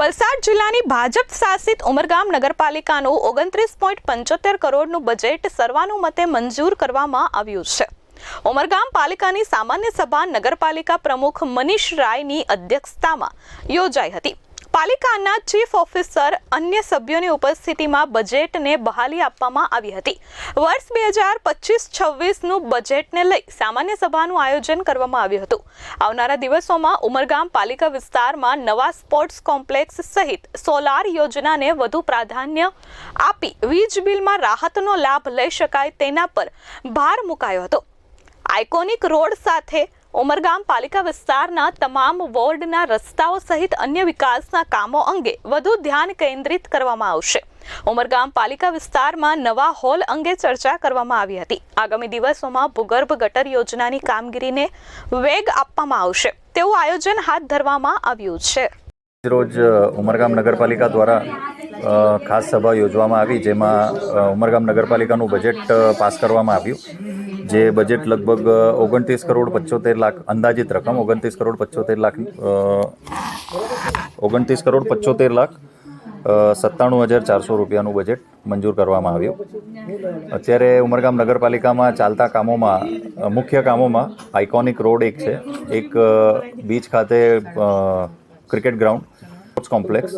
વલસાડ જિલ્લાની ભાજપ શાસિત ઉમરગામ નગરપાલિકાનું ઓગણત્રીસ પોઈન્ટ પંચોતેર કરોડનું બજેટ સર્વાનુમતે મંજૂર કરવામાં આવ્યું છે. ઉમરગામ પાલિકાની સામાન્ય સભા નગરપાલિકા પ્રમુખ મનીષ રાયની અધ્યક્ષતામાં યોજાઈ હતી. પાલિકાના ચીફ ઓફિસર અન્ય સભ્યોની ઉપસ્થિતિમાં બજેટને બહાલી આપવામાં આવી હતી. વર્ષ બે હજાર પચીસ છવ્વીસનું બજેટને લઈ સામાન્ય સભાનું આયોજન કરવામાં આવ્યું હતું. આવનારા દિવસોમાં ઉમરગામ પાલિકા વિસ્તારમાં નવા સ્પોર્ટ્સ કોમ્પ્લેક્સ સહિત સોલાર યોજનાને વધુ પ્રાધાન્ય આપી વીજ બિલમાં રાહતનો લાભ લઈ શકાય તેના પર ભાર મુકાયો હતો. આઇકોનિક રોડ સાથે ઉમરગામ પાલિકા વિસ્તારના તમામ વોર્ડના રસ્તાઓ સહિત અન્ય વિકાસના કામો અંગે વધુ ધ્યાન કેન્દ્રિત કરવામાં આવશે. ઉમરગામ પાલિકા વિસ્તારમાં નવા હોલ અંગે ચર્ચા કરવામાં આવી હતી. આગામી દિવસોમાં ભૂગર્ભ ગટર યોજનાની કામગીરીને વેગ આપવામાં આવશે. તેવું આયોજન હાથ ધરવામાં આવ્યું છે. રોજ ઉમરગામ નગરપાલિકા દ્વારા ખાસ સભા યોજવામાં આવી જેમાં ઉમરગામ નગરપાલિકાનું બજેટ પાસ કરવામાં આવ્યું. જે બજેટ લગભગ ઓગણત્રીસ કરોડ પચોતેર લાખ, અંદાજિત રકમ ઓગણત્રીસ કરોડ પચોતેર લાખ ઓગણત્રીસ કરોડ પચોતેર લાખ સત્તાણું હજાર ચારસો રૂપિયાનું બજેટ મંજૂર કરવામાં આવ્યું. અત્યારે ઉમરગામ નગરપાલિકામાં ચાલતા કામોમાં મુખ્ય કામોમાં આઇકોનિક રોડ એક છે. એક બીચ ખાતે ક્રિકેટ ગ્રાઉન્ડ સ્પોર્ટ્સ કોમ્પ્લેક્સ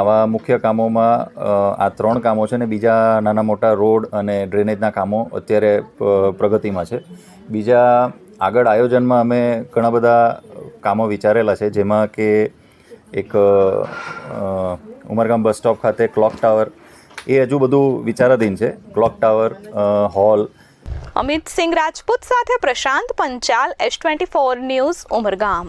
આવા મુખ્ય કામોમાં આ ત્રણ કામો છે ને બીજા નાના મોટા રોડ અને ડ્રેનેજના કામો અત્યારે પ્રગતિમાં છે. બીજા આગળ આયોજનમાં અમે ઘણા બધા કામો વિચારેલા છે જેમાં કે એક ઉમરગામ બસ સ્ટોપ ખાતે ક્લોક ટાવર. એ હજુ બધું વિચારાધીન છે. Clock tower hall. Amit Singh Rajput સાથે Prashant Panchal S twenty four news Umargam.